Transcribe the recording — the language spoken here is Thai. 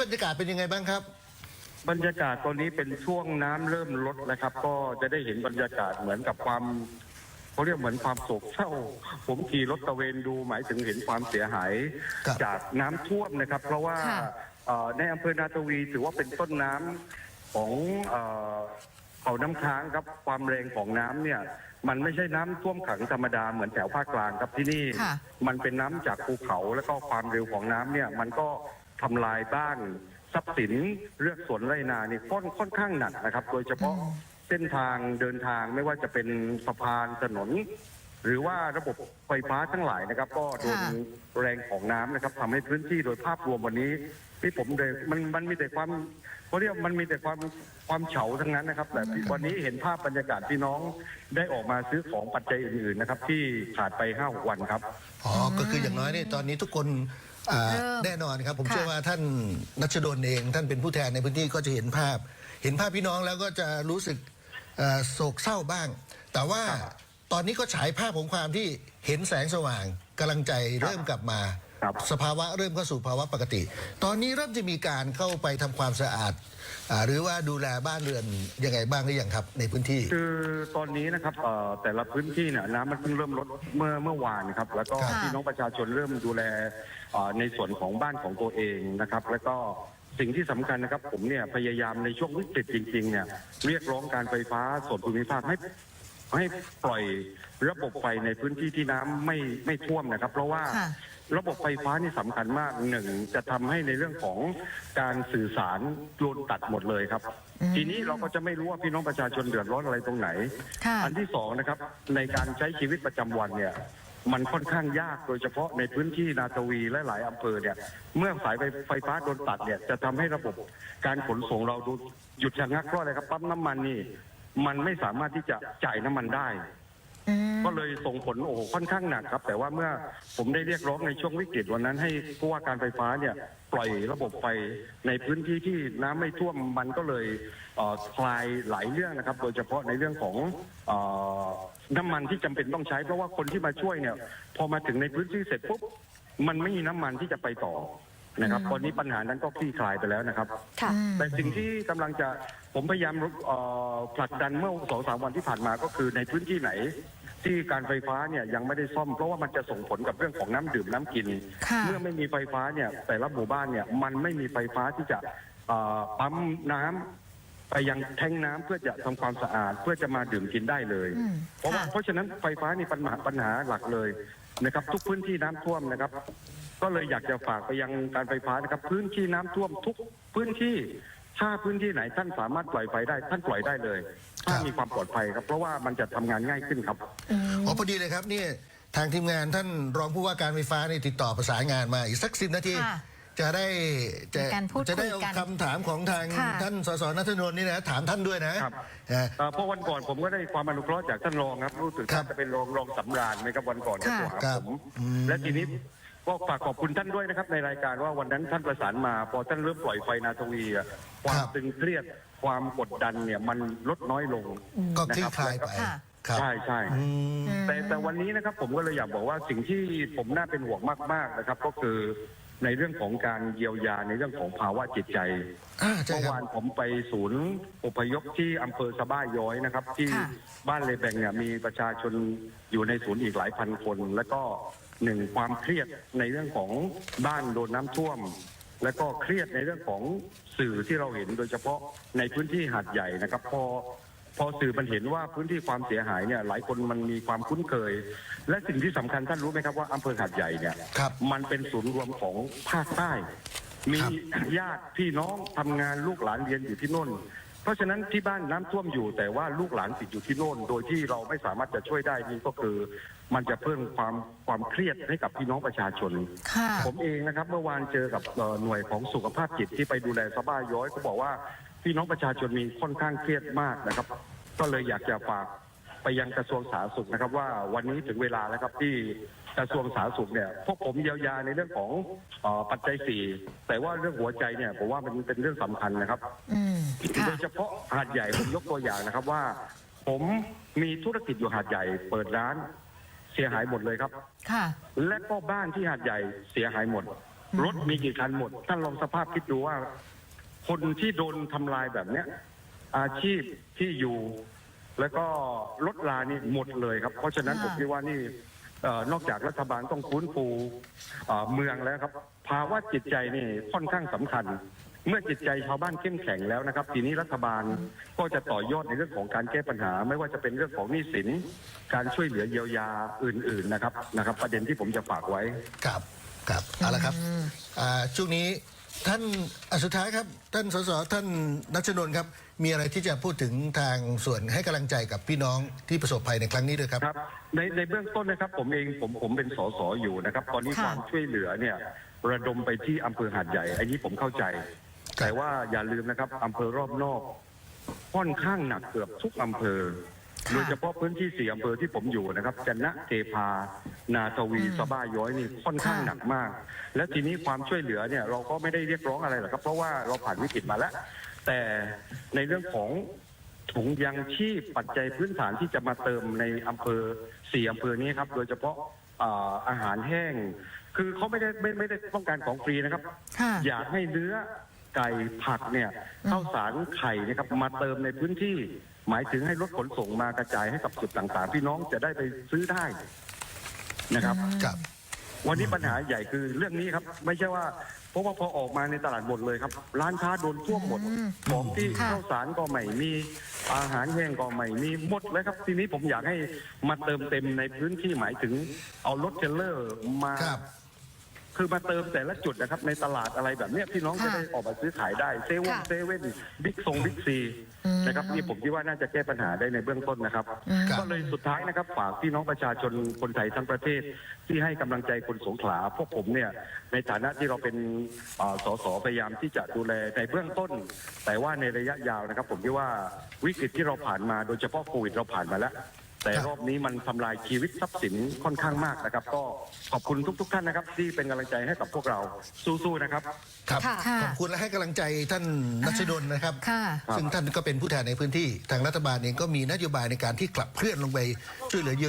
บรรยากาศเป็นยังไงบ้างครับ บรรยากาศตอนนี้เป็นช่วงน้ำเริ่มลดนะครับ ก็จะได้เห็นบรรยากาศเหมือนกับความเขาเรียกเหมือนความโศกเศร้า ผมขี่รถตระเวนดูหมายถึงเห็นความเสียหาย ครับ จากน้ำท่วมนะครับ เพราะว่าค่ะ เอ่อในอำเภอนาทวีถือว่าเป็นต้นน้ำของเอ่อเขาน้ำค้างครับความแรงของน้ำเนี่ย มันไม่ใช่น้ำท่วมขังธรรมดาเหมือนแถวภาคกลางครับที่นี่ ค่ะ มันเป็นน้ำจากภูเขาแล้วก็ความเร็วของน้ำเนี่ย มันก็ ทำลายบ้านทรัพย์สินเลือกสวนไรนานี่ค่อนค่อนข้างหนักนะครับ โดยเฉพาะเส้นทางเดินทางไม่ว่าจะเป็นสะพานถนน หรือว่าระบบไฟฟ้าทั้งหลายนะครับ ก็โดนแรงของน้ำนะครับทำให้พื้นที่โดยภาพรวมวันนี้ที่ผมเดินมันมันมีแต่ความเขาเรียกมันมีแต่ความความเฉาทั้งนั้นนะครับ แต่วันนี้เห็นภาพบรรยากาศพี่น้องได้ออกมาซื้อของปัจจัยอื่นๆนะครับ ที่ขาดไปห้าวันครับอ๋อก็คืออย่างน้อยเนี่ยตอนนี้ทุกคน แน่นอนครับ ผมค่ะเชื่อว่าท่านนัชดลเอง ท่านเป็นผู้แทนในพื้นที่ก็จะเห็นภาพ เห็นภาพพี่น้องแล้วก็จะรู้สึกเอ่อโศกเศร้าบ้าง แต่ว่าตอนนี้ก็ฉายภาพของความที่เห็นแสงสว่างกำลังใจเริ่มกลับมา ครับสภาวะเริ่มเข้าสู่ภาวะปกติ ตอนนี้เริ่มจะมีการเข้าไปทำความสะอาดอ่าหรือว่าดูแลบ้านเรือนยังไงบ้างหรือยังครับ ในพื้นที่ คือตอนนี้นะครับเอ่อแต่ละพื้นที่เนี่ยน้ำมันเพิ่งเริ่มลดเมื่อเมื่อวานครับ แล้วก็ค่ะพี่น้องประชาชนเริ่มดูแลเอ่อในส่วนของบ้านของตัวเองนะครับ แล้วก็สิ่งที่สำคัญนะครับ ผมเนี่ยพยายามในช่วงวิกฤตจริงๆเนี่ยเรียกร้องการไฟฟ้าส่วนภูมิภาคให้ ให้ปล่อยระบบไฟในพื้นที่ที่น้ำไม่ไม่ท่วมนะครับ เพราะว่าค่ะ ระบบไฟฟ้านี่สำคัญมากหนึ่งจะทำให้ในเรื่องของการสื่อสารโดนตัดหมดเลยครับทีนี้เราก็จะไม่รู้ว่าพี่น้องประชาชนเดือดร้อนอะไรตรงไหน ค่ะ อันที่สองนะครับในการใช้ชีวิตประจำวันเนี่ย มันค่อนข้างยากโดยเฉพาะในพื้นที่นาทวีและหลายอำเภอเนี่ย เมื่อสายไฟไฟฟ้าโดนตัดเนี่ยจะทำให้ระบบการขนส่งเราดูหยุดชะงักเพราะอะไรครับปั๊มน้ำมันนี่ มันไม่สามารถที่จะจ่ายน้ำมันได้อืม ก็เลยส่งผลโอ้โหค่อนข้างหนักครับ แต่ว่าเมื่อผมได้เรียกร้องในช่วงวิกฤตวันนั้น ให้ผู้ว่าการไฟฟ้าเนี่ยปล่อยระบบไฟในพื้นที่ที่น้ำไม่ท่วมมันก็เลยเอ่อคลายหลายเรื่องนะครับ โดยเฉพาะในเรื่องของเออน้ำมันที่จำเป็นต้องใช้เพราะว่าคนที่มาช่วยเนี่ย พอมาถึงในพื้นที่เสร็จปุ๊บมันไม่มีน้ำมันที่จะไปต่อนะครับตอนนี้ปัญหานั้นก็คลี่คลายไปแล้วนะครับ ค่ะแต่สิ่งที่กำลังจะผมพยายามเอ่อผลักดันเมื่อสองสามวันที่ผ่านมาก็คือในพื้นที่ไหน ที่การไฟฟ้าเนี่ยยังไม่ได้ซ่อมเพราะว่ามันจะส่งผลกับเรื่องของน้ำดื่มน้ำกิน ค่ะ เมื่อไม่มีไฟฟ้าเนี่ยแต่ละหมู่บ้านเนี่ยมันไม่มีไฟฟ้าที่จะเอ่อปั๊มน้ำไปยังแทงน้ำเพื่อจะทำความสะอาดเพื่อจะมาดื่มกินได้เลย อืมเพราะว่าค่ะ เพราะฉะนั้นไฟฟ้านี่ปัญหาปัญหาหลักเลยนะครับ ทุกพื้นที่น้ำท่วมนะครับ ก็เลยอยากจะฝากไปยังการไฟฟ้านะครับ พื้นที่น้ำท่วมทุกพื้นที่ ถ้าพื้นที่ไหนท่านสามารถปล่อยไฟได้ ท่านปล่อยได้เลย ถ้าครับมีความปลอดภัยครับ เพราะว่ามันจะทำงานง่ายขึ้นครับ อ๋อพอดีเลยครับนี่ทางทีมงานท่านรองผู้ว่าการไฟฟ้านี่ติดต่อประสานงานมาอีกสักสิบนาที ค่ะจะได้จะมีการพูดจะได้คุยเอากันคำถามของทางค่ะ ท่านสสนัทนนท์นี่นะถามท่านด้วยนะครับ นะ เอ่อเพราะวันก่อนผมก็ได้ความอนุเคราะห์จากท่านรองครับ รู้สึกครัท่าบนจะเป็นรองรองสำราญไหมครับวันก่อนก็ค่ะโทรหาครับผมอืมและทีนี้ ก็ฝากขอบคุณท่านด้วยนะครับ ในรายการว่าวันนั้นท่านประสานมา พอท่านเริ่มปล่อยไฟนาทวีอะความตึงเครียดความกดดันเนี่ยมันลดน้อยลง ก็คลี่คลายไปค่ะ ครับใช่ใช่ อืม แต่แต่วันนี้นะครับผมก็เลยอยากบอกว่าสิ่งที่ผมน่าเป็นห่วงมาก ๆนะครับ ก็คือในเรื่องของการเยียวยาในเรื่องของภาวะจิตใจอ่าใช่เมื่อครับวานผมไปศูนย์อพยพที่อำเภอสะบ้าย้อยนะครับ ที่ค่ะ บ้านเลแบงเนี่ยมีประชาชนอยู่ในศูนย์อีกหลายพันคน แล้วก็ หนึ่งความเครียดในเรื่องของบ้านโดนน้ำท่วม แล้วก็เครียดในเรื่องของสื่อที่เราเห็นโดยเฉพาะในพื้นที่หาดใหญ่นะครับพอพอสื่อมันเห็นว่าพื้นที่ความเสียหายเนี่ยหลายคนมันมีความคุ้นเคย และสิ่งที่สำคัญท่านรู้ไหมครับว่าอำเภอหาดใหญ่เนี่ยครับมันเป็นศูนย์รวมของภาคใต้ มีครับญาติพี่น้องทำงานลูกหลานเรียนอยู่ที่โน่น เพราะฉะนั้นที่บ้านน้ำท่วมอยู่ แต่ว่าลูกหลานติดอยู่ที่โน่น โดยที่เราไม่สามารถจะช่วยได้นี่ก็คือ มันจะเพิ่มความความเครียดให้กับพี่น้องประชาชน ค่ะ ผมเองนะครับเมื่อวานเจอกับเอ่อหน่วยของสุขภาพจิตที่ไปดูแลสะบ้าย้อยก็บอกว่าพี่น้องประชาชนมีค่อนข้างเครียดมากนะครับ ก็เลยอยากจะฝาก ไปยังกระทรวงสาธารณสุขนะครับว่าวันนี้ถึงเวลาแล้วครับที่กระทรวงสาธารณสุขเนี่ยพวกผมเยียวยาในเรื่องของเอ่อปัจจัยสี่แต่ว่าเรื่องหัวใจเนี่ยผมว่ามันเป็นเรื่องสำคัญนะครับอืมค่ะโดยเฉพาะหาดใหญ่ผมยกตัวอย่างนะครับว่า ผมมีธุรกิจอยู่หาดใหญ่เปิดร้าน เสียหายหมดเลยครับ ค่ะ และก็บ้านที่หาดใหญ่เสียหายหมด รถมีกี่คันหมดท่านลองสภาพคิดดูว่า คนที่โดนทำลายแบบเนี้ยอาชีพที่อยู่ แล้วก็รถลานี่หมดเลยครับ เพราะฉะนั้นค่ะผมคิดว่านี่เอ่อนอกจากรัฐบาลต้องฟื้นฟูเอ่อเมืองแล้วครับ ภาวะจิตใจนี่ค่อนข้างสำคัญ เมื่อจิตใจชาวบ้านเข้มแข็งแล้วนะครับ ทีนี้รัฐบาลก็จะต่อยอดในเรื่องของการแก้ปัญหา ไม่ว่าจะเป็นเรื่องของหนี้สิน การช่วยเหลือเยียวยาอื่น ๆนะครับนะครับ ประเด็นที่ผมจะฝากไว้ ครับครับเอาละครับอ่าช่วงนี้ ท่านอะสุดท้ายครับ ท่านสสท่านนัชนนท์ครับ มีอะไรที่จะพูดถึงทางส่วนให้กำลังใจกับพี่น้องที่ประสบภัยในครั้งนี้ด้วยครับ ครับในในเบื้องต้นนะครับผมเองผมผมเป็นสสอยู่นะครับ ตอนนี้ค่ะ ความช่วยเหลือเนี่ยระดมไปที่อำเภอหาดใหญ่ อันนี้ผมเข้าใจครับแต่ว่าอย่าลืมนะครับอำเภอรอบนอกค่อนข้างหนักเกือบทุกอำเภอค่ะ โดยเฉพาะพื้นที่สี่อำเภอที่ผมอยู่นะครับจันนะเทพา นาทวีสะบ้าย้อยนี่ค่อนข้างค่ะหนักมาก และทีนี้ความช่วยเหลือเนี่ยเราก็ไม่ได้เรียกร้องอะไรหรอกครับ เพราะว่าเราผ่านวิกฤตมาแล้ว แต่ในเรื่องของถุงยังชีพปัจจัยพื้นฐานที่จะมาเติมในอำเภอสี่อำเภอนี้ครับ โดยเฉพาะอ่าอาหารแห้ง คือเขาไม่ได้ไม่ไม่ได้ต้องการของฟรีนะครับค่ะอยากให้เนื้อไก่ผักเนี่ยข้าวสารไข่นะครับมาเติมในพื้นที่ หมายถึงให้รถขนส่งมากระจายให้กับจุดต่างๆพี่น้องจะได้ไปซื้อได้นะครับ ครับ วันนี้ปัญหาใหญ่คือเรื่องนี้ครับ ไม่ใช่ว่าเพราะว่าพอออกมาในตลาดหมดเลยครับ ร้านค้าโดนท่วมหมด อืมของที่ค่ะ ข้าวสารก็ไม่มีอาหารแห้งก็ไม่มีหมดเลยครับ ทีนี้ผมอยากให้มาเติมเต็มในพื้นที่หมายถึง เอารถเทรลเลอร์มาครับ คือมาเติมแต่ละจุดนะครับในตลาดอะไรแบบเนี้ยพี่น้องจะค่ะได้ออกมาซื้อขายได้เซเว่นค่ะเซเว่นบิ๊กซงบิ๊กซีอืมนะครับนี่ผมคิดว่าน่าจะแก้ปัญหาได้ในเบื้องต้นนะครับ อืมครับก็เลยสุดท้ายนะครับฝากพี่น้องประชาชนคนไทยทั้งประเทศ ที่ให้กำลังใจคนสงขลาพวกผมเนี่ยในฐานะที่เราเป็นอ่าสสพยายามที่จะดูแลในเบื้องต้น แต่ว่าในระยะยาวนะครับ ผมคิดว่าวิกฤตที่เราผ่านมาโดยเฉพาะโควิดเราผ่านมาแล้ว แต่รอบนี้มันทำลายชีวิตทรัพย์สินค่อนข้างมากนะครับ ก็ขอบคุณทุกๆท่านนะครับ ที่เป็นกำลังใจให้กับพวกเราสู้ๆนะครับครับค่ะขอบคุณและให้กำลังใจท่านนัชดลนะครับค่ะซึ่งท่านก็เป็นผู้แทนในพื้นที่ทางรัฐบาลเองก็มีนโยบายในการที่ขับเคลื่อนลงไปช่วยเหลือเยียวยา